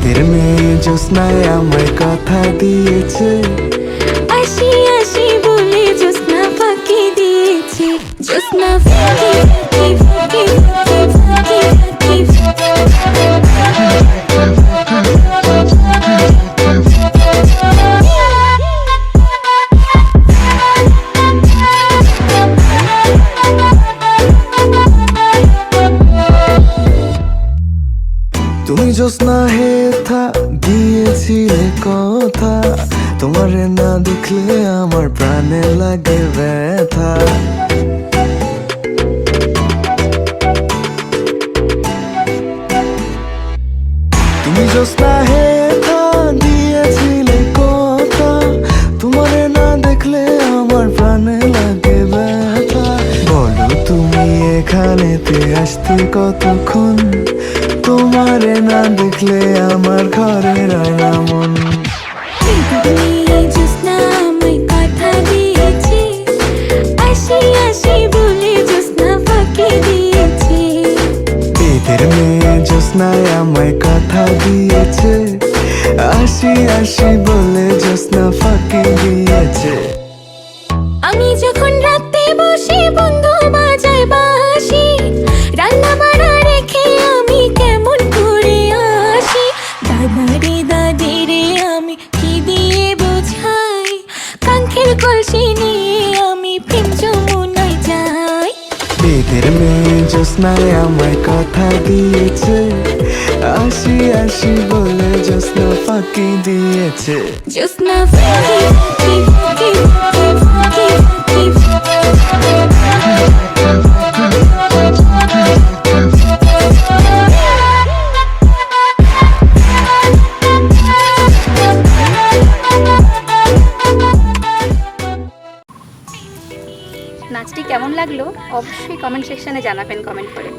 বেদের মেয়ে জ্যোৎস্নায় আমায় কথা দিয়েছে তুমি জ্যোৎস্না হে থা দিয়েছিলে কথা। তোমারে না দেখলে আমার প্রাণে লাগে ব্যথা। তুমি জ্যোৎস্না হে থা দিয়েছিলে কথা। তোমারে না দেখলে আমার প্রাণে লাগে ব্যথা। বলো তুমি এখানেতে আসতে কতক্ষণ? তোমারে না দেখলে আমার ঘরে রয় না মন জ্যোৎস্নায় আমায় কথা দিয়েছে। আসি আসি বলে জ্যোৎস্না কলসি নিয়ে আমি প্রেম যমুনায় যাই। বেদের মেয়ে জ্যোৎস্নায় আমায় কথা দিয়েছে। আসি আসি বলে জ্যোৎস্না ফাঁকি দিয়েছে। জ্যোৎস্না ফাঁকি। নাচটি কেমন লাগল অবশ্যই কমেন্ট সেকশানে জানাবেন কমেন্ট করে।